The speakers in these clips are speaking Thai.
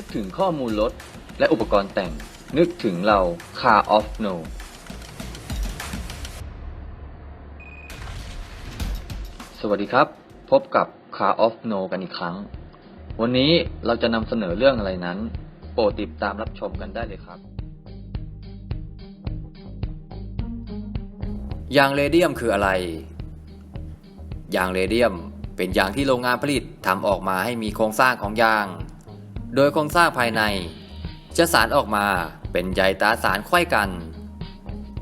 นึกถึงข้อมูลรถและอุปกรณ์แต่ง นึกถึงเรา Car of No สวัสดีครับ พบกับ Car of No กันอีกครั้ง วันนี้เราจะนำเสนอเรื่องอะไรนั้น โปรดติดตามรับชมกันได้เลยครับ ยางเรเดียมคืออะไร ยางเรเดียมเป็นยางที่โรงงานผลิตทำออกมาให้มีโครงสร้างของยาง โดยโครงสร้างภายใน จะสารออกมาเป็นใยตาสารไขว้กัน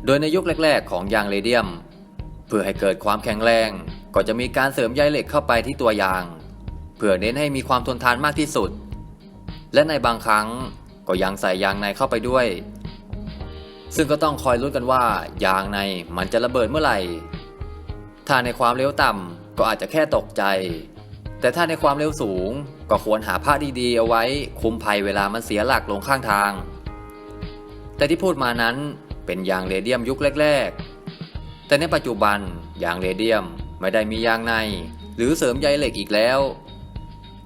โดยในยุคแรก ๆ ของยางเรเดียม เพื่อให้เกิดความแข็งแรง ก็จะมีการเสริมใยเหล็กเข้าไปที่ตัวยาง เพื่อเน้นให้มีความทนทานมากที่สุด และในบางครั้งก็ยังใส่ยางในเข้าไปด้วย ซึ่งก็ต้องคอยลุ้นกันว่ายางในมันจะระเบิดเมื่อไหร่ ถ้าในความเร็วต่ำก็อาจจะแค่ตกใจ แต่ถ้าในความเร็วสูงก็ควรหาผ้าดีๆ เอาไว้คุมภัยเวลามันเสียหลักลงข้างทาง แต่ที่พูดมานั้นเป็นยางเรเดียมยุคแรก ๆ แต่ในปัจจุบันยางเรเดียมไม่ได้มียางใน หรือเสริมใยเหล็กอีกแล้ว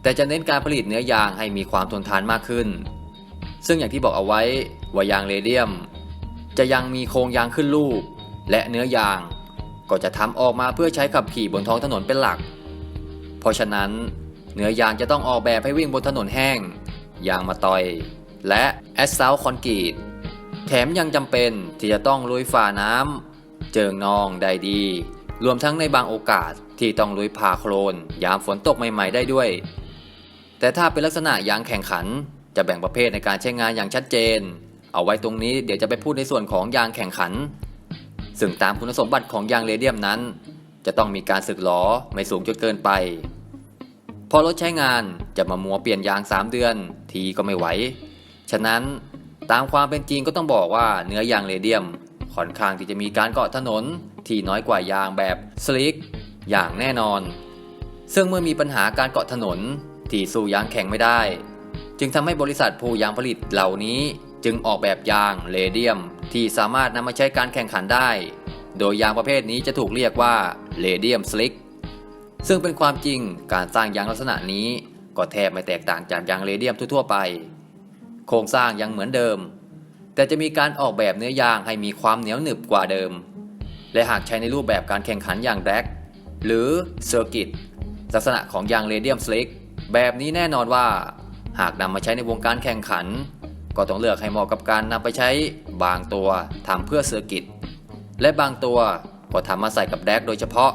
แต่จะเน้นการผลิตเนื้อยางให้มีความทนทานมากขึ้น ซึ่งอย่างที่บอกเอาไว้ว่ายางเรเดียม จะยังมีโครงยางขึ้นรูป และเนื้อยางก็จะทำออกมาเพื่อใช้ขับขี่บนท้องถนนเป็นหลัก เพราะฉะนั้นเนื้อยางจะต้องออกแบบให้วิ่งบนถนนแห้ง ยางมาตอย และแอสซัลคอนกรีต แถมยังจำเป็นที่จะต้องลุยฝ่าน้ำ เจิงนองได้ดี รวมทั้งในบางโอกาสที่ต้องลุยผ่าโคลน ยามฝนตกใหม่ๆได้ด้วย แต่ถ้าเป็นลักษณะยางแข่งขัน จะแบ่งประเภทในการใช้งานอย่างชัดเจน เอาไว้ตรงนี้เดี๋ยวจะไปพูดในส่วนของยางแข่งขัน ซึ่งตามคุณสมบัติของยางเรเดียมนั้น จะต้องมีการสึกหลอไม่สูงจนเกินไป พอรถใช้งานจะมามัวเปลี่ยนยาง 3 เดือน ทีก็ไม่ไหว ฉะนั้นตามความเป็นจริงก็ต้องบอกว่าเนื้อยางเรเดียมค่อนข้างที่จะมีการเกาะถนนที่น้อยกว่ายางแบบสลิกอย่างแน่นอน ซึ่งเมื่อมีปัญหาการเกาะถนนที่สู้ยางแข็งไม่ได้ จึงทำให้บริษัทผู้ยางผลิตเหล่านี้จึงออกแบบยางเรเดียมที่สามารถนำมาใช้การแข่งขันได้ โดยยางประเภทนี้จะถูกเรียกว่าเรเดียมสลิก ซึ่งเป็นความจริงการสร้างยางลักษณะนี้ก็แทบไม่แตกต่างจากยางเรเดียมทั่วๆไป โครงสร้างยังเหมือนเดิม แต่จะมีการออกแบบเนื้อยางให้มีความเหนียวหนึบกว่าเดิม และหากใช้ในรูปแบบการแข่งขันอย่างแดกหรือเซอร์กิตลักษณะของยางเรเดียมสลิกแบบนี้แน่นอนว่า หากนำมาใช้ในวงการแข่งขัน ก็ต้องเลือกให้เหมาะกับการนำไปใช้บางตัวทำเพื่อเซอร์กิตและบางตัวก็ทำมาใส่กับแดกโดยเฉพาะ